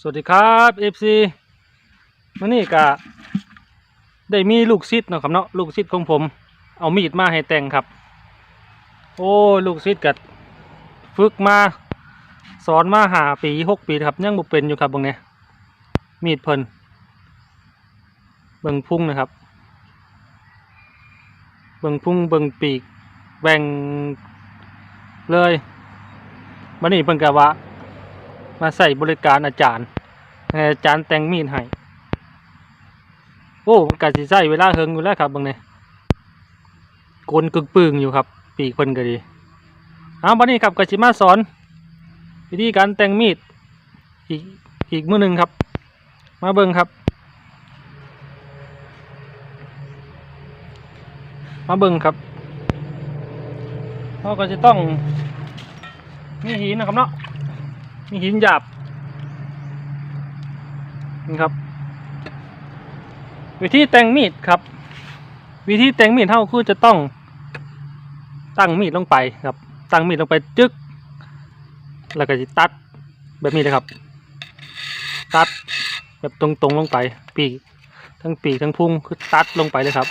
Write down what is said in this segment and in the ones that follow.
สวัสดีครับเอฟซีมื่อนี้ก็ได้มีลูกศิษย์เนาะครับเนาะลูกศิษย์ของผม เอามีดมาให้แต่งครับ โอ้ลูกศิษย์กัดฝึกมาสอนมาหาปีหกปีครับยังบ่เป็นอยู่ครับบางเนี้ยมีดเพิ่นเบิ่งพุ่งนะครับ เบิ่งพุ่งเบิ่งปีกแบ่งเลยวันนี้เพิ่นกะว่า มาใส่บริการอาจารย์ อาจารย์แต่งมีดให้ โอ้กะสิใช้เวลาเฮิงอยู่แล้วครับบางเนี่ยกลกึกปึงอยู่ครับ ปีกคนก็ดีเอาบันนี้ครับกสิมาสอน วิธีการแต่งมีด อีกอีกมือหนึ่งครับ มาเบิ่งครับ มาเบิ่งครับเราก็จะต้องมีหินนะครับเนาะ มีหินหยาบนี่ครับ วิธีแต่งมีดครับ วิธีแต่งมีดเท่าคือจะต้อง ตั้งมีดลงไปครับ ตั้งมีดลงไปจึ๊กแล้วก็จะตัดแบบนี้เลยครับ ตัดแบบตรงๆลงไปปีกทั้งปีกทั้งพุงคือตัดลงไปเลยครับ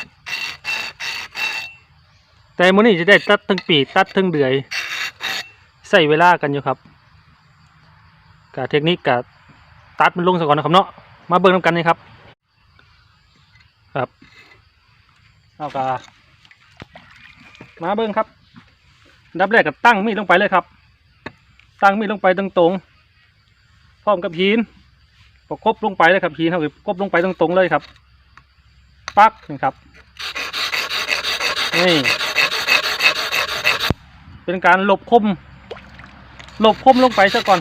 แต่มื่อนี้จะได้ตัดทั้งปีกตัดทั้งเดือยใส่เวลากันอยู่ครับ กับเทคนิคกับตัดมันลงซะก่อนนะครับเนาะมาเบิ่งน้ำกันนี่ครับ ครับเอากามาเบิ่งครับดับแรกก็ตั้งมีดลงไปเลยครับ ตั้งมีดลงไปตรงๆพร้อมกับหินประกบลงไปเลยครับหินเขาก็กบลงไปตรงๆเลยครับ ปักนี่ครับนี่เป็นการหลบคมหลบคมลงไปซะก่อน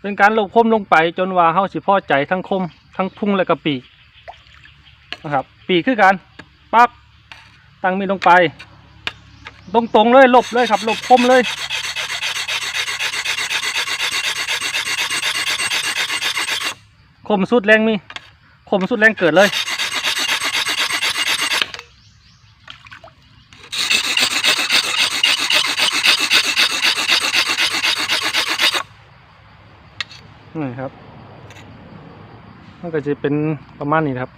เป็นการลงคมลงไปจนว่าเฮาสิพอใจทั้งคมทั้งพุ่งและกระปีกนะครับ ปีกคือการปักตั้งมีลงไป ตรงตรงๆเลยหลบเลยครับหลบคมเลยคมสุดแรงมีคมสุดแรงเกิดเลย ครับมันก็จะเป็นประมาณนี้ครับ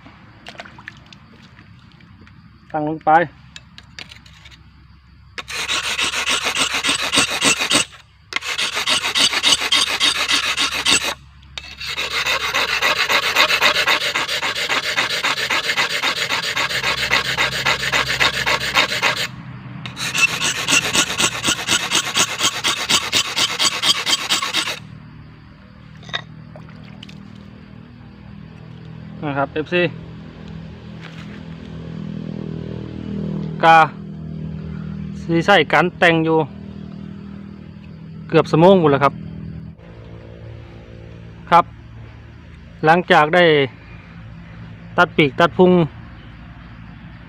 ตั้งลงไป นะครับ FC กาสีใส่การแต่งอยู่ เกือบสมงหมดแล้วครับ ครับ หลังจากได้ตัดปีกตัดพุง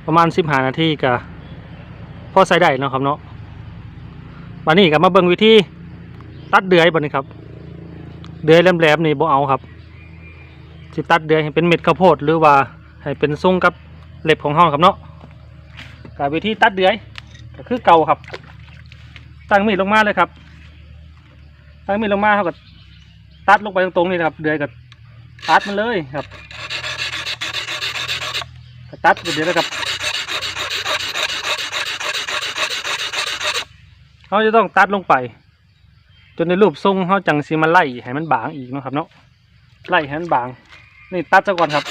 ประมาณสิบหานาทีกะพอใส่ได้เนาะครับเนาะวันนี้ก็มาเบิ่งวิธีตัดเดือยบันนี้ครับ เดือยแหลมๆนี่บ่เอาครับ สิตัดเดือยให้เป็นเม็ดข้าวโพดหรือว่าให้เป็นทรงกับเล็บของห้องครับเนาะกับวิธีตัดเดือยก็คือเก่าครับ ตั้งมีดลงมาเลยครับ ตั้งมีดลงมาเขาก็ตัดลงไปตรงๆนี่นะครับ เดือยก็ตัดมันเลยครับตัดเดือยนะครับเขาจะต้องตัดลงไป จนในรูปทรงเขาจังสีมาไล่ให้มันบางอีกนะครับเนาะไล่ให้มันบาง นี่ตัดซะก่อนครับ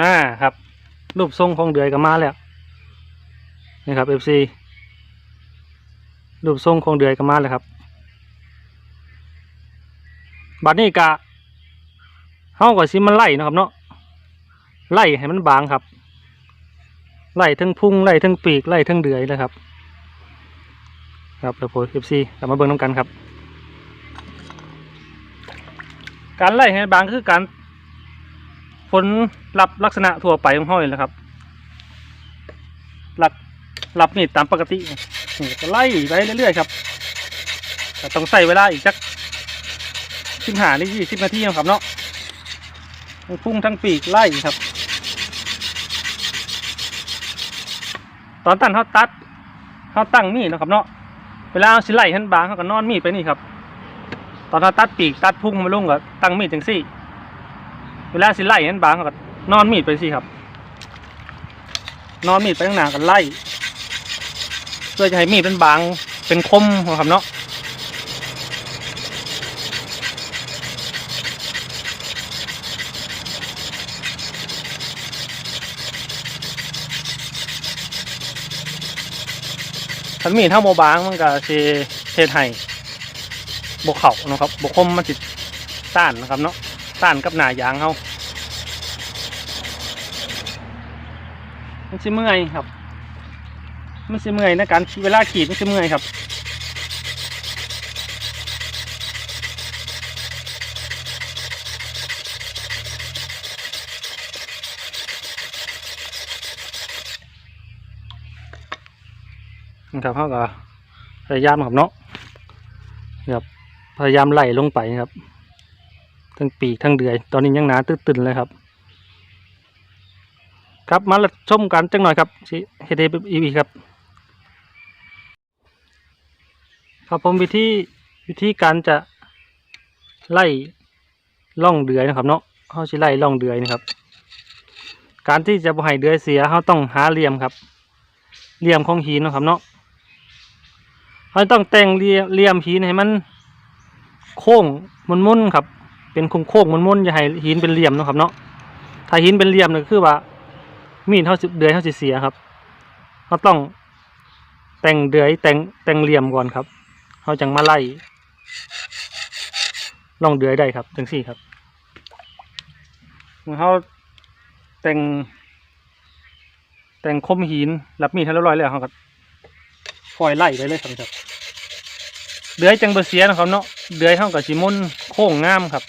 อ่าครับ รูปทรงของเดือยก็มาแล้วนี่ครับ FC รูปทรงของเดือยก็มาแล้วครับ บัดนี้กะเฮาก็สิมันไล่นะครับเนาะไล่ให้มันบางครับ ไล่ทั้งพุ่งไล่ทั้งปีกไล่ทั้งเดือยเลยครับ ครับแล้วผมเอฟซีกลับมาเบิ่งน้ำกันครับ การไล่ให้บางคือการ ผลลัพธ์ลักษณะทั่วไปของห้อยแหละครับหลักรับมีดตามปกตินี่ก็ไล่ไปเรื่อยๆครับแต่ต้องใส่เวลาอีกสักสิบห้าหรือยี่สิบนาทีนะครับเนาะทั้งพุ่งทั้งปีกไล่ครับ ตอนตันเขาตัดเขาตั้งมีดนะครับเนาะเวลาเอาสิไล่หันบางเขาก็นอนมีดไปนี่ครับ ตอนเขาตัดปีกตัดพุ่งมาลุ่งก็ตั้งมีดจังซี่ เวลาสิไล่หันบางก็นอนมีดไปสิครับ นอนมีดไปข้างหน้ากันไล่เพื่อจะให้มีดเป็นบางเป็นคมนะครับเนาะถ้ามีดเท่าโมบางมันก็สิเฮ็ดให้บกเข่านะครับบกคมมันจิต้านนะครับเนาะ ต้านกับหน้ายางเขามันสิเมื่อยครับ มันสิเมื่อยนะการเวลาขีดมันสิเมื่อยครับนะครับเขาก็พยายามครับเนาะครับพยายามไล่ลงไปครับ ทั้งปีกทั้งเดือย ตอนนี้ยังหนาตื้นๆเลยครับ ครับมาชมกันจังหน่อยครับสิเฮดอีวีครับ ครับผมวิธีวิธีการจะไล่ล่องเดือยนะครับเนาะเขาสิไล่ล่องเดือยนะครับ การที่จะบ่ให้เดือยเสียเขาต้องหาเหลี่ยมครับ เหลี่ยมของหินนะครับเนาะเราต้องแต่งเรียเหลี่ยมหินให้มันโค้งมนมุนๆครับ เป็นโค้งโค้งมันมุนๆอย่าให้หินเป็นเหลี่ยมนะครับเนาะถ้าหินเป็นเหลี่ยมเนี่ยคือว่า มีดเท่าสิเดือยเท่าสิเสียครับเราต้องแต่งเดือยแต่งแต่งเหลี่ยมก่อนครับเขาจังมาไล่ลองเดือยได้ครับจังสี่ครับเขาแต่ง แต่งคมหินรับมีดให้เรียบร้อยแล้วเขาก็ฟอยไล่ไปเลยครับครับเดือยจังเบเสียนะครับเนาะเดือยเท่ากับชิมุนโค้งงามครับ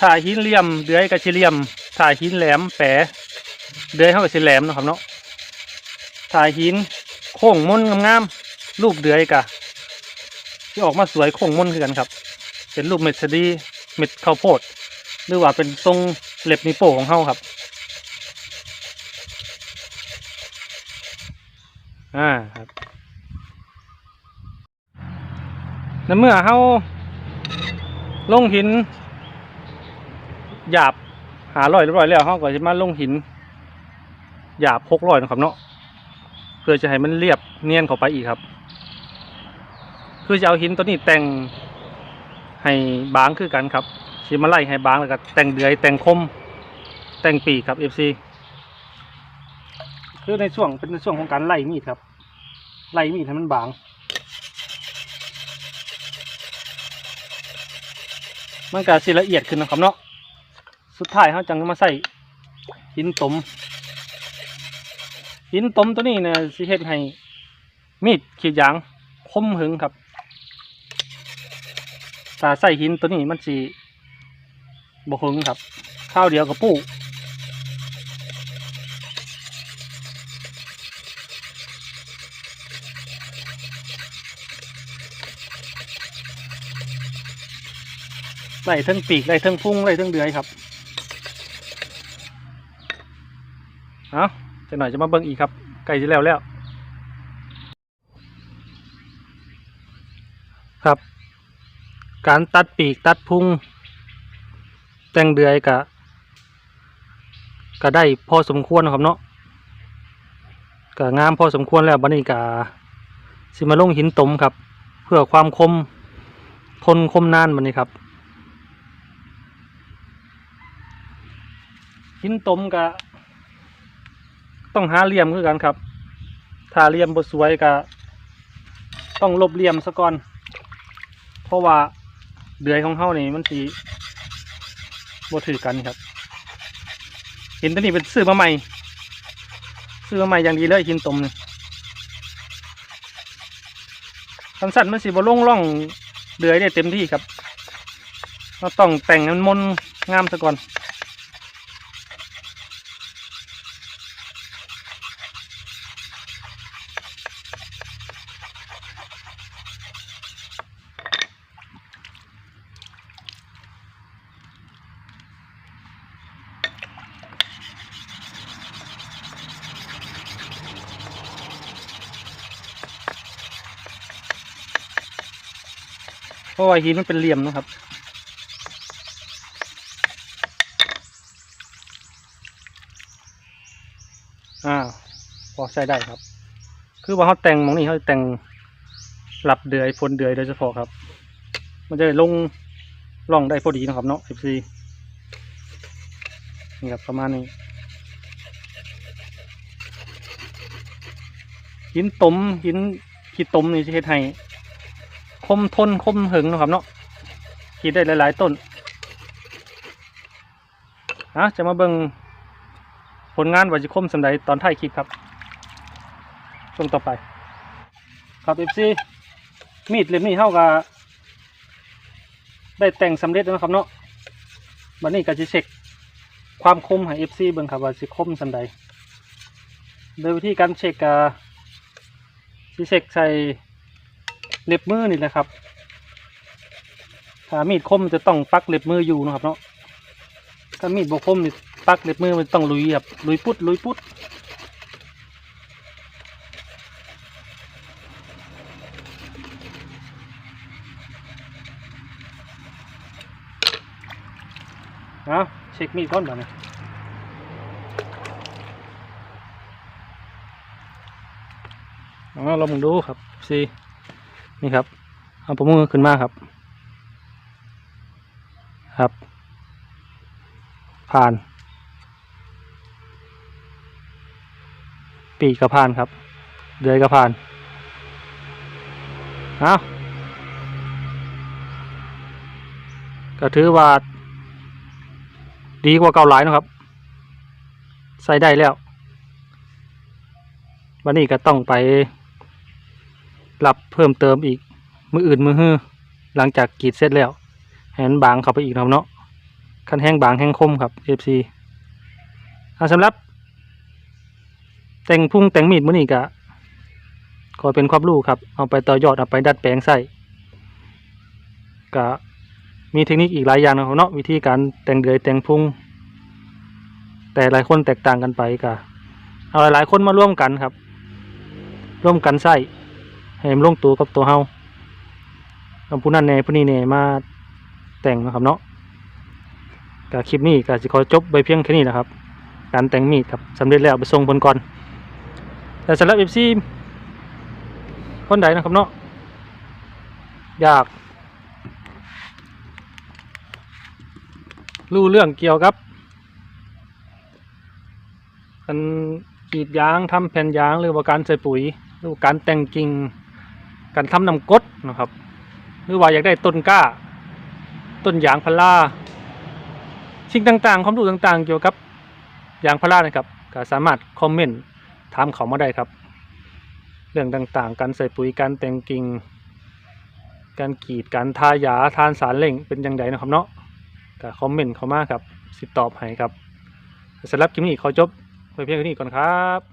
ถ่ายหินเหลี่ยม เดือยกับชิเหลี่ยมถ่ายหินแหลมแปะเดือยเท่ากับชิแหลมนะครับเนาะถ่ายหินโค้งมนงามๆรูปเดือยกะที่ออกมาสวยโค้งมนคือกันครับ เป็นรูปเม็ดสดีเม็ดข้าวโพด หรือว่าเป็นทรงเล็บนิโป้ของเฮาครับอ่าครับในเมื่อเขาลงหิน หยาบหาร้อยเรียบร้อยแล้วเขาก็จะมาลงหิน หยาบหกร้อยนะครับเนาะเพื่อจะให้มันเรียบเนียนเข้าไปอีกครับ คือจะเอาหินตัวนี้แต่งให้บางคือกันครับชิมาไล่ให้บางแล้วก็แต่งเดือยแต่งคมแต่งปีกครับ FC คือในช่วงเป็นในช่วงของการไล่มีดครับ ไล่มีดให้มันบาง มันก็สิละเอียดขึ้นนะครับเนาะ สุดท้ายเขาจังมาใส่หินตมหินตมตัวนี้นี่ยสิเฮ็ดให้มีดขีดยางคมหึงครับถ้าใส่หินตัวนี้มันสิบหึงครับ ข้าวเดียวกับปู้ไล่ทั้งปีกไล่ทั้งพุ่งไล่ทั้งเดือยครับ เอาจะหน่อยจะมาเบิ่งอีกครับไก่จะแล้วแล้ว ครับ การตัดปีกตัดพุงแต่งเดือยกะก็ได้พอสมควรนะครับเนาะก็งามพอสมควรแล้วบัดนี้กะสิมาลงหินตมครับ เพื่อความคมทนคมนานบัดนี้ครับ หินตมกะ ต้องหาเหลี่ยมคือกันครับ ถ้าเหลี่ยมบ่สวยกะต้องลบเหลี่ยมซะก่อน เพราะว่าเดือยของเฮานี่มันสีบ่ถือกันครับ หินตัวนี้เป็นซื้อมาใหม่ ซื้อมาใหม่อย่างดีเลยหินตมนี่คันสั้นมันสีบ่ลงร่องเดือยได้เต็มที่ครับเราต้องแต่งมันมนงามซะก่อน ราะว่าหินมันเป็นเหลี่ยมนะครับ อ่า พอใช้ได้ครับ คือว่าเขาแต่งมองนี้เขาแต่งหลับเดือยพลเดือยโดยเฉพาะครับ มันจะลงร่องได้พอดีนะครับเนาะ FC นี่ครับประมาณนี้หินตมหินขีดตมนี่จะเฮ็ดให้ มทนคมหึงนะครับเนาะขีดได้หลายๆต้นนะจะมาเบิ่งผลงานว่าจะคมสำใดตอนท้ายคลิปครับช่วงต่อไป ครับเอฟซีมีดเล่มนี้เท่ากับได้แต่งสำเร็จแล้วนะครับเนาะบันนี้ก็จะเช็คความคมให้เอฟซีเบิ่งครับว่าจะคมสำใดโดยวิธีการเช็คก็จะเช็คใส่ เล็บมือนี่แหละครับ ถ้ามีดคมจะต้องปักเล็บมืออยู่นะครับเนาะ ถ้ามีดบกคมนี่ปักเล็บมือมันต้องลุยแบบลุยพุดลุยพุดเอาเช็คมีดก่อนบ่เนี่ยเอาลองดูครับซี นี่ครับ เอาผมมือขึ้นมาครับ ครับ ผ่าน ปีกกระพานครับ เดือยกระพานเอาก็ถือว่า ดีกว่าเก่าหลายนะครับ ใส่ได้แล้ว วันนี้ก็ต้องไป รับเพิ่มเติมอีก มืออื่นมือฮื้อหลังจากกรีดเสร็จแล้วให้มันบางเข้าไปอีกครับเนาะคันแห้งบางแห้งคมครับ FC อาสำหรับ แต่งพุ่งแต่งมีดมือนี้ก็ขอเป็นความรู้ครับ เอาไปต่อยอดเอาไปดัดแปลงใส่ก็มีเทคนิคอีกหลายอย่างนะครับเนาะวิธีการแต่งเดือยแต่งพุ่งแต่หลายคนแตกต่างกันไปก็เอาหลายๆคนมาร่วมกันครับ ร่วมกันใส่ ให้มันลงตัวกับตัวเฮาเอาผู้นั้นแน่ผู้นี้แน่มาแต่งนะครับเนาะกับคลิปนี้ก็จะขอจบไปเพียงแค่นี้นะครับ การแต่งมีดครับสำเร็จแล้วไปส่งผลก่อน แต่สำหรับเอฟซีคนใดนะครับเนาะอยากรู้เรื่องเกี่ยวกับการกรีดยางทำแผ่นยางหรือว่าการใส่ปุ๋ยหรือการแต่งกิ่ง การทำน้ำกดนะครับ หรือว่าอยากได้ต้นกล้า ต้นยางพาราสิ่งต่างๆ ความรู้ต่างๆ เกี่ยวกับยางพารานะครับก็สามารถคอมเมนต์ถามเขามาได้ครับ เรื่องต่างๆ การใส่ปุ๋ยการแต่งกิ่งการกรีดการทายาทานสารเร่งเป็นอย่างไรนะครับเนาะก็คอมเมนต์เขามาครับสิตอบให้ครับสำหรับคลิปนี้ขอจบไปเพียงเท่านี้ก่อนครับ